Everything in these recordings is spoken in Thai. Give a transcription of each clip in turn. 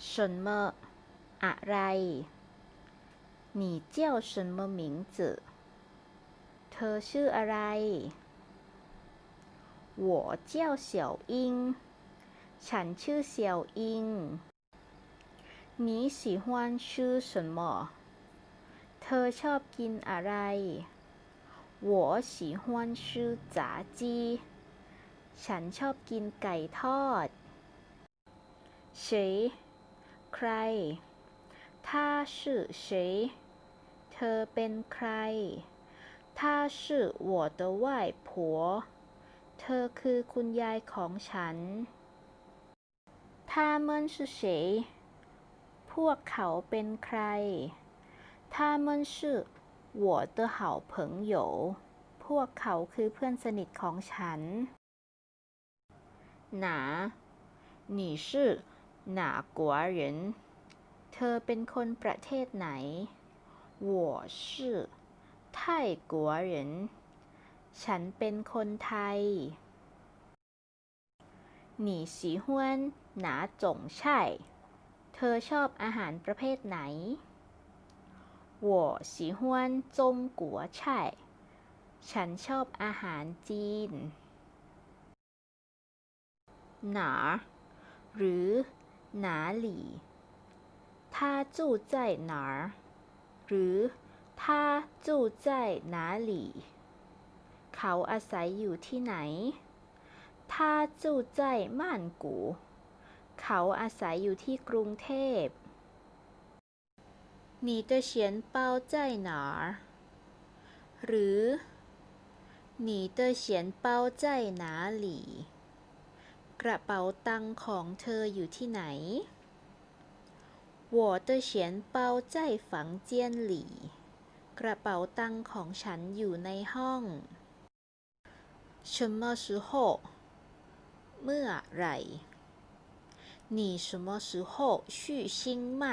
什么อะไร你叫什么名字เธอชื่ออะไร我叫小英ฉันชื่อเสี่ยวอิง你喜欢吃什么เธอชอบกินอะไร我喜欢吃炸鸡ฉันชอบกินไก่ทอด谁 ใคร他是谁เธอเป็นใคร他是我的外婆เธอคือคุณยายของฉัน他们是谁พวกเขาเป็นใคร他们是我的好朋友พวกเขาคือเพื่อนสนิทของฉันหนา你是 哪国人เธอเป็นคนประเทศไหน我是泰国人ฉันเป็นคนไทย你喜欢哪种菜เธอชอบอาหารประเภทไหน我喜欢中国菜ฉันชอบอาหารจีน หนา หรือ หนาหลี่他住在哪儿หรือ他住在哪里เขาอาศัยอยู่ที่ไหน他住在曼谷เขาอาศัยอยู่ที่กรุงเทพ你的钱包在哪儿หรือ你的钱包在哪里 กระเป๋าตังค์ของเธออยู่ที่ไหน我的钱包在房间里กระเป๋าตังค์ของฉันอยู่ในห้อง什么时候เมื่อไหร่你什么时候去新麦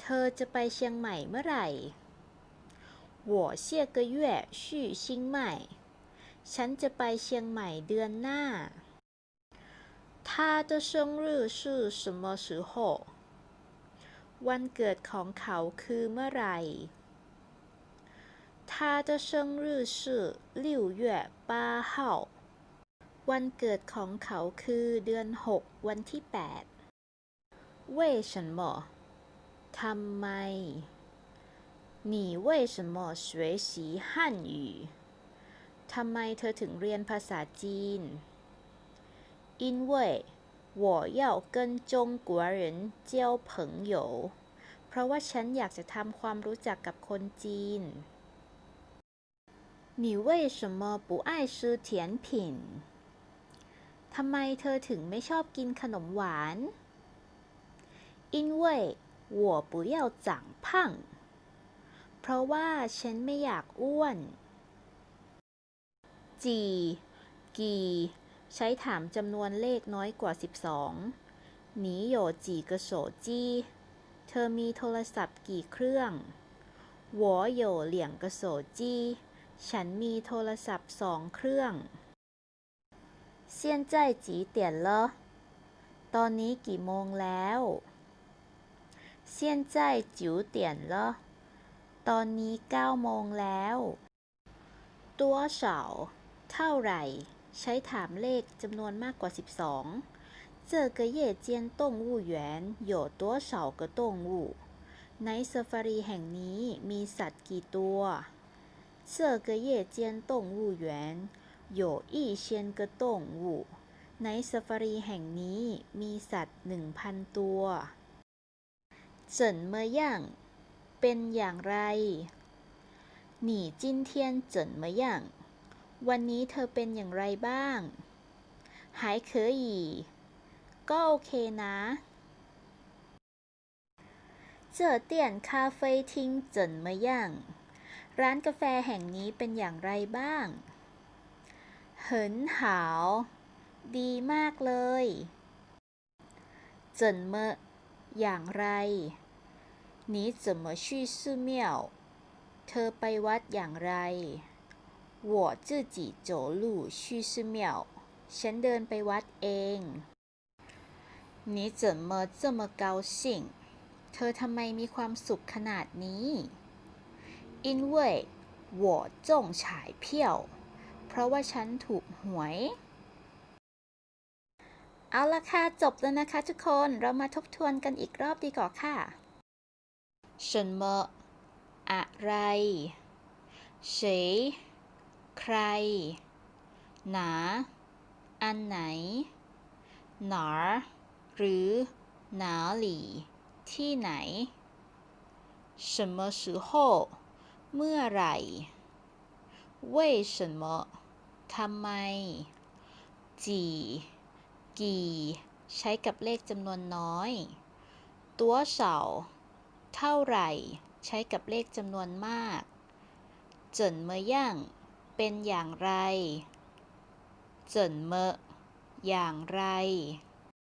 เธอจะไปเชียงใหม่เมื่อไหร่我下个月去新麦ฉันจะไปเชียงใหม่เดือนหน้า 他的生日是什么时候วันเกิดของเขาคือเมื่อไหร่他的生日是六月八号วันเกิดของเขาคือเดือนหกวันที่แปด为什么ทำไม你为什么学习汉语ทำไมเธอถึงเรียนภาษาจีน 因为我要跟中国人交朋友เพราะว่าฉันอยากจะทำความรู้จักกับคนจีน你为什么不爱吃甜品ทำไมเธอถึงไม่ชอบกินขนมหวาน因为我不要长胖เพราะว่าฉันไม่อยากอ้วนจีกี่ ใช้ถามจำนวนเลขน้อยกว่า 12หนีโยจีกระโฉจีเธอมีโทรศัพท์กี่เครื่องหัวโยเหลี่ยงกระโฉจีฉันมีโทรศัพท์สองเครื่องเซียนตอนนี้กี่โมงแล้วเซียนตอนนี้เก้าโมงแล้ว ตัวเฉาเท่าไหร่ ใช้ถามเลขจำนวนมากกว่า 12这个夜间动物园有多少个动物ในซาฟารีแห่งนี้มีสัตว์กี่ตัว这个夜间动物园有一千个动物ในซาฟารีแห่งนี้มีสัตว์ 1,000 ตัว怎么样เป็นอย่างไร你今天怎么样 วันนี้เธอเป็นอย่างไรบ้าง还可以ก็โอเคนะ这店咖啡厅怎么样ร้านกาแฟแห่งนี้เป็นอย่างไรบ้าง很好ดีมากเลย怎么อย่างไร你怎么去寺庙เธอไปวัดอย่างไร 我自己走路去寺庙ฉันเดินไปวัดเอง 你怎么这么高兴เธอทำไมมีความสุขขนาดนี้因为我中彩票เพราะว่าฉันถูกหวย เอาละค่ะ จบแล้วนะคะทุกคน เรามาทบทวนกันอีกรอบดีกว่าค่ะ什么อะไร谁 ใคร หนา อันไหน หนาหรือหนาหลีที่ไหน什么时候เมื่อไหร่为什么ทำไม จีกี่ ใช้กับเลขจำนวนน้อย ตัวเฉาเท่าไหร่ ใช้กับเลขจำนวนมาก เจินเมย่าง เป็นอย่างไร เจินเมอย่างไร